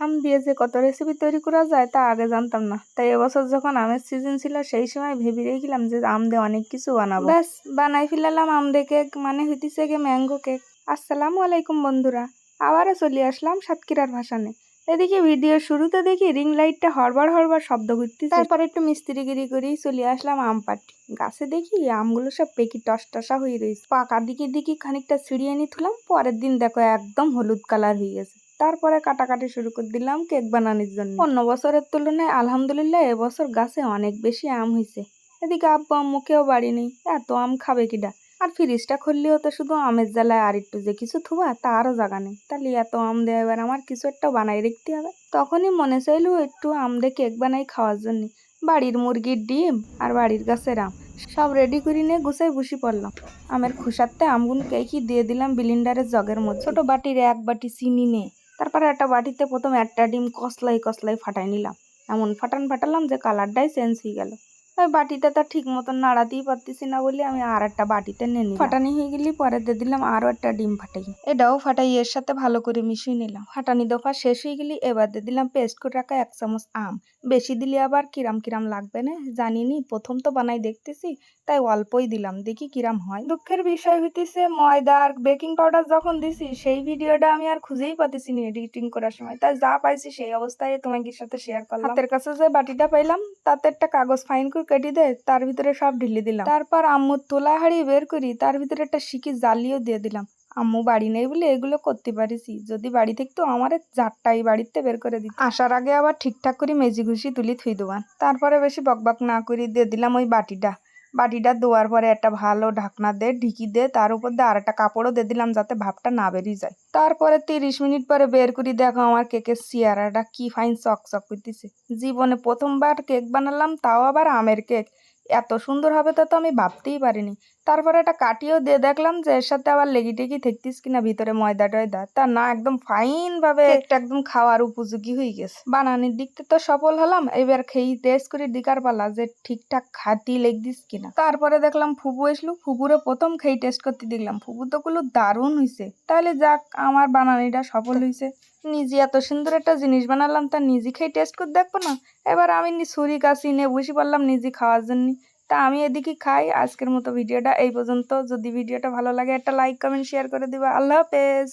আম দিয়ে যে কত রেসিপি তৈরি করা যায় তা আগে জানতাম না। তাই এবছর যখন আমের সিজন ছিল, সেই সময় ভেবে রেখেছিলাম যে আম দিয়ে অনেক কিছু বানাবো। ব্যাস, বানাই ফেলালাম আম দিয়ে কেক মানে হইতেছে গে ম্যাঙ্গো কেক আসসালামু আলাইকুম বন্ধুরা, আবারও চলে আসলাম সাতক্ষীরার ভাসানে। এদিকে ভিডিও শুরুতে দেখি রিং লাইটটা হড়বড় হড়বড় শব্দ করতে তারপর একটু মিস্ত্রিগিরি করেই চলে আসলাম আম পাটি গাছে দেখি আমগুলো সব পেকি টস টসা হয়ে রয়েছে। পাকা দিকে দিকে খানিকটা ছিঁড়িয়ে নিয়ে তুলাম পরের দিন দেখো একদম হলুদ কালার হয়ে গেছে। তারপরে কাটাকাটি শুরু করে দিলাম কেক বানানোর জন্য। অন্য বছরের তুলনায় আলহামদুলিল্লাহ এবছর গাছে অনেক বেশি আম হয়েছে। এদিকে আব্বু আম্মু কেউ বাড়ি নেই, এত আম খাবে কিডা? আর ফ্রিজটা খুললেও তো শুধু আমের জ্বালায় আর একটু যে কিছু থুবা তারও জায়গা নেই। তাহলে এত আম দেয় এবার আমার কিছু একটা বানাই রাখতে হবে। তখনই মনে চাইলো একটু আম দিয়ে কেক বানাই খাওয়ার জন্য। বাড়ির মুরগির ডিম আর বাড়ির গাছের আম, সব রেডি করে নিয়ে গুছাই বসে পড়লাম। আমের খুশাতে আমগুলো কেকি দিয়ে দিলাম বিলিন্ডারের জগের মধ্যে। ছোট বাটির এক বাটি চিনি নিয়ে। তারপরে একটা বাটিতে প্রথম একটা ডিম কষলাই কষলাই ফাটাই নিলাম। এমন ফাটান ফাটালাম যে কালারটাই চেঞ্জ হয়ে গেল। ওই বাটিতে তো ঠিক মতন নাড়াতেই পারতেছি না বলে আমি আর একটা বাটিতে নিয়ে নিলাম। ফাটানি হয়ে গেলি পরে দিয়ে দিলাম আরও একটা ডিম ফাটাই। এটাও ফাটাই, এর সাথে ভালো করে মিশিয়ে নিলাম। ফাটানি দফা শেষ হয়ে গেলি এবার দিয়ে দিলাম পেস্ট করে রাখা এক চামচ আম। বেশি দিলে আবার কিরাম কিরাম লাগবে না? জানিনি প্রথম তো বানাই দেখতেছি, তাই অল্পই দিলাম। দেখি কিরাম হয়। দুঃখের বিষয় হইতেছে, ময়দা আর বেকিং পাউডার যখন দিছি, সেই ভিডিওটা আমি আর খুঁজেই পাতেছি নি এডিটিং করার সময়। তাই যা পাইছি সেই অবস্থায় তোমাকে সাথে শেয়ার করলাম। হাতের কাছে যে বাটিটা পাইলাম তাতে একটা কাগজ ফাইন করে কেটে দেয় তার ভিতরে সব ঢিলে দিলাম। তারপর আম্মুর তোলা হাড়ি বের করি, তার ভিতরে একটা শিকি জালিও দিয়ে দিলাম। আম্মু বাড়ি নেই বলে এগুলো করতে পারিছি যদি বাড়ি থাকতো আমার জারটাই বাড়িতে বের করে দিত। আসার আগে আবার ঠিকঠাক করে মেজি ঘুষি তুলি থুই দেওয়ান। তারপরে বেশি বকবক না করি দিয়ে দিলাম ওই বাটিটা। বাটিটা দেওয়ার পরে একটা ভালো ঢাকনা দে, ঢিকি দিয়ে তার উপর দিয়ে আর একটা কাপড়ও দিয়ে দিলাম যাতে ভাবটা না বেরিয়ে যায়। তারপরে তিরিশ মিনিট পরে বের করি, দেখো আমার কেকের সিয়ারাটা কি ফাইন চকচক চক করতেছে। জীবনে প্রথমবার কেক বানালাম, তাও আবার আমের কেক। এত সুন্দর হবে তা তো আমি ভাবতেই পারিনি। তারপরে একটা কাটিও দিয়ে দেখলাম যে এর সাথে আবার লেগি টেগি থাকতিস কিনা ভিতরে ময়দা টয়দা। তা না একদম ফাইন ভাবে একটা একদম খাওয়ার উপযোগী হয়ে গেছে। বানানির দিকতে তো সফল হলাম এবার খেয়ে টেস্ট করে দিকার পালা যে ঠিকঠাক খাতি লেগদিস কিনা। তারপরে দেখলাম ফুবু এসলো ফুবুরে প্রথম খেয়ে টেস্ট করতে দেখলাম। ফুবু তো গুলো দারুণ হয়েছে তাহলে যাক আমার বানানিটা সফল হয়েছে নিজে এত সুন্দর একটা জিনিস বানালাম, তা নিজে খেয়ে টেস্ট করে দেখব না? এবার আমি ছুরি কাছি নিয়ে বসে পারলাম নিজে খাওয়ার জন্য। তা আমি এদিকে খাই, আজকের মতো ভিডিওটা এই পর্যন্ত। যদি ভিডিওটা ভালো লাগে একটা লাইক কমেন্ট শেয়ার করে দিবা। আল্লাহ হাফেজ।